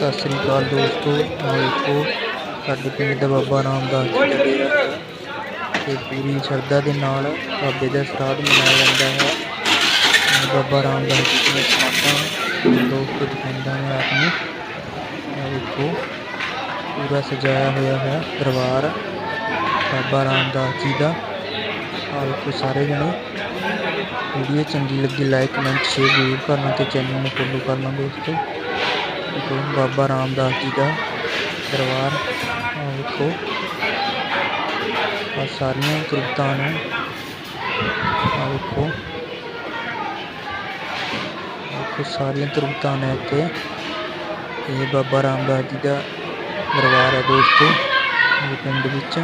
ਸਤਿ ਸ੍ਰੀ ਅਕਾਲ ਦੋਸਤੋ ਆਹ ਸਾਡੇ ਪਿੰਡ ਦਾ ਬਾਬਾ ਰਾਮਦਾਸ ਜੀ ਦਾ ਡੇਰਾ ਤੇ ਪੂਰੀ ਸ਼ਰਧਾ ਦੇ ਨਾਲ ਬਾਬੇ ਦਾ ਸ਼ਰਾਧ ਮਨਾਇਆ ਜਾਂਦਾ ਹੈ। ਬਾਬਾ ਰਾਮਦਾਸ ਜੀ ਦੀਆਂ ਸਮਾਧਾਂ ਦੋਸਤੋ ਦਿਖਾਉਂਦਾ ਮੈਂ ਆਪ ਨੂੰ ਆਹ ਵੇਖੋ ਪੂਰਾ ਸਜਾਇਆ ਹੋਇਆ ਹੈ ਦਰਬਾਰ ਬਾਬਾ ਰਾਮਦਾਸ ਜੀ ਦਾ। ਆਹ ਵੇਖੋ ਸਾਰੇ ਜਣੇ। ਵੀਡੀਓ ਚੰਗੀ ਲੱਗੀ ਲਾਈਕ ਕਮੈਂਟ ਸ਼ੇਅਰ ਜ਼ਰੂਰ ਕਰਨਾ ਤੇ ਚੈਨਲ ਨੂੰ ਫੋਲੋ ਕਰਨਾ ਦੋਸਤੋ। ਬਾਬਾ ਰਾਮਦਾਸ ਜੀ ਦਾ ਦਰਬਾਰ। ਆਹ ਵੇਖੋ। ਆ ਸਾਰੀਆਂ ਤੁਰਤਾਂ ਨੇ। ਆਹ ਵੇਖੋ। ਵੇਖੋ ਸਾਰੀਆਂ ਤੁਰਤਾਂ ਨੇ ਇੱਥੇ। ਇਹ ਬਾਬਾ ਰਾਮਦਾਸ ਜੀ ਦਾ ਦਰਬਾਰ ਹੈ ਦੋਸਤੋ, ਇਹ ਪਿੰਡ ਵਿੱਚ।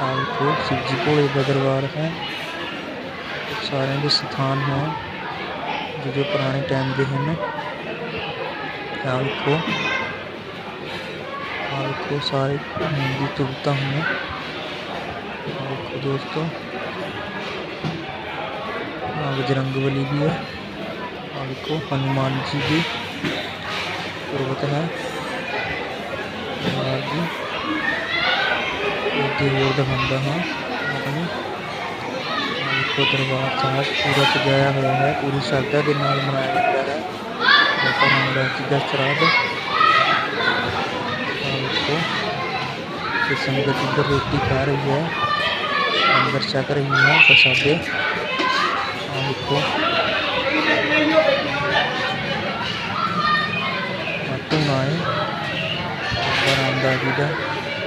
ਆਹ ਵੇਖੋ, ਸ਼ਿਵਜੀ ਭੋਲੇ ਦਾ ਦਰਬਾਰ ਹੈ। ਸਾਰਿਆਂ ਦੇ ਸਥਾਨ ਹੈ, ਜੋ ਜੋ ਪੁਰਾਣੇ ਟਾਈਮ ਦੇ ਹਨ। शाम को शाम को सारे मेहंदी तुलता हूँ मैं देखो दोस्तों बजरंग बली भी है और को हनुमान जी भी पर्वत है दिखाता हाँ अपने दरबार साहब पूरा सजाया हुआ है पूरी श्रद्धा के नाम मनाया जाता है orang udah tiga cerada itu bisa menjadi berhenti hari ya. Dan bersyakar ini ya bersyakar itu waktu main orang udah tiga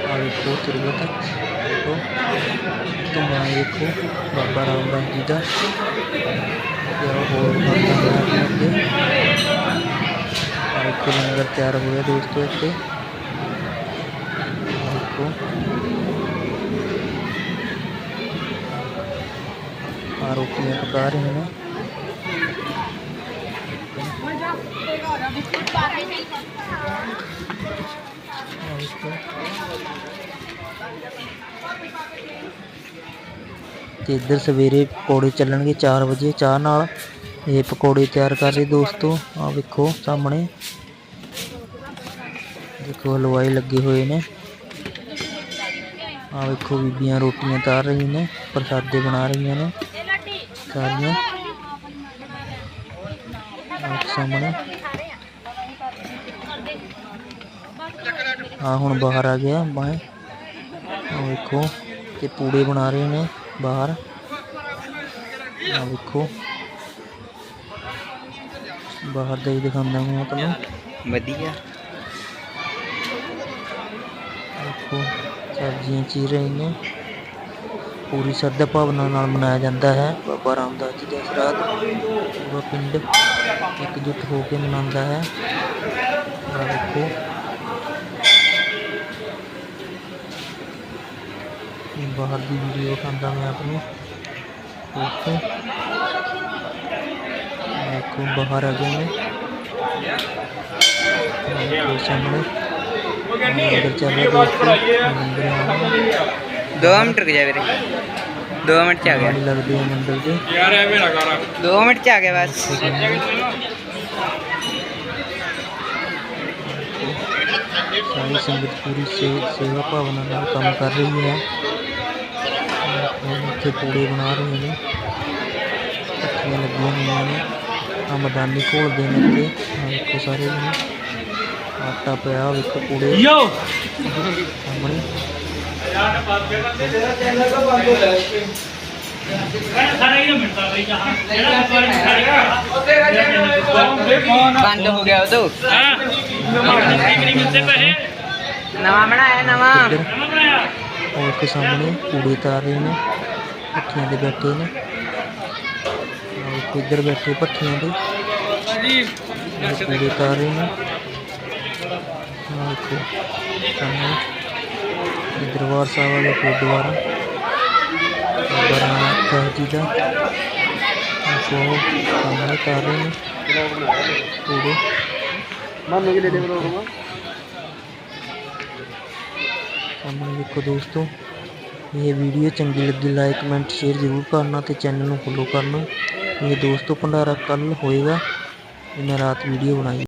Aliku terbetak itu itu mengaliku beberapa bidang dia boleh bertanya lagi ਤੁਰਬਤ ਦੇਖੋ ਧੂਣਾ ਵੇਖੋ ਬਾਬਾ ਰਾਮਦਾਸ ਜੀ ਦਾ ਯਾ ਹੋਰ ਬਾਬਾ ਰਾਮਦਾਸ ਜੀ ਆਹ ਵੇਖੋ ਲੰਗਰ ਤਿਆਰ ਹੋਇਆ ਦੋਸਤੋ ਇੱਥੇ ਆਹ ਵੇਖੋ ਆ ਰੋਟੀਆਂ ਪਕਾ ਰਹੇ ਨੇ ਆਹ ਵੇਖੋ ਤੇ ਇੱਧਰ ਸਵੇਰੇ ਪਕੌੜੇ ਚੱਲਣਗੇ 4 ਵਜੇ ਚਾਹ ਨਾਲ ये पकौड़े तैयार कर रहे दोस्तों आ देखो सामने देखो हलवाई लगे हुए ने आ देखो बीबियाँ रोटियाँ तार रही ने प्रसादे बना रही ने सारिया सामने हाँ हूँ बाहर आ गया बाहें वेखो ये पूड़े बना रहे ने बाहर आ देखो ਬਾਹਰ ਦਾ ਹੀ ਦਿਖਾਉਂਦਾ ਮੈਂ ਤੁਹਾਨੂੰ ਵਧੀਆ ਦੇਖੋ ਸਬਜ਼ੀਆਂ ਚੀਰ ਰਹੇ ਨੇ ਪੂਰੀ ਸ਼ਰਧਾ ਭਾਵਨਾ ਨਾਲ ਮਨਾਇਆ ਜਾਂਦਾ ਹੈ ਬਾਬਾ ਰਾਮਦਾਸ ਜੀ ਦਾ ਸ਼ਰਾਧ ਪੂਰਾ ਪਿੰਡ ਇਕਜੁੱਟ ਹੋ ਕੇ ਮਨਾਉਂਦਾ ਹੈ ਆ ਦੇਖੋ ਇਹ ਬਾਹਰ ਦੀ ਵੀਡੀਓ ਖਾਂਦਾ ਮੈਂ ਆਪ ਨੂੰ ਦੇਖੋ को बाहर आ गए हैं। दो मिनट रुक जाए दो मिनट आ गया। लग दिया मंदिर के दो मिनट आ गया बस। सारी संगत पूरी से, सेवा भावना नाल काम कर रही है। इतने पूरे बना रहे हैं। लगे हुई हैं। ਆਟਾ ਮਦਾਨੀ ਘੋਲਦੇ ਨੇ ਤੇ ਆਹ ਵੇਖੋ ਸਾਰੇ ਜਣੇ। ਆਟਾ ਪਿਆ ਆਹ ਵੇਖੋ ਪੂੜੇ ਯੋ! ਸਾਹਮਣੇ। ਬੰਦ ਹੋ ਗਿਆ ਉਹ ਤੋਂ ਨਵਾਂ ਬਣਾਇਆ ਨਵਾਂ। ਇੱਧਰ ਉਹ ਵੇਖੋ ਸਾਹਮਣੇ ਪੂੜੇ ਤਾਰ ਰਹੇ ਨੇ। ਅੱਖੀਆਂ ਦੇ ਬੈਠੇ ਨੇ। इधर बैठे पट्टियों पे पूरे रहे हैं दरबार साहब वाले फिर दोबारा दोबारा पूरे देखो दोस्तों ये वीडियो चंकी लगी लाइक कमेंट शेयर ज़रूर करना तो चैनल में फॉलो करना ये दोस्तों भंडारा कल होएगा। मैंने रात वीडियो बनाई।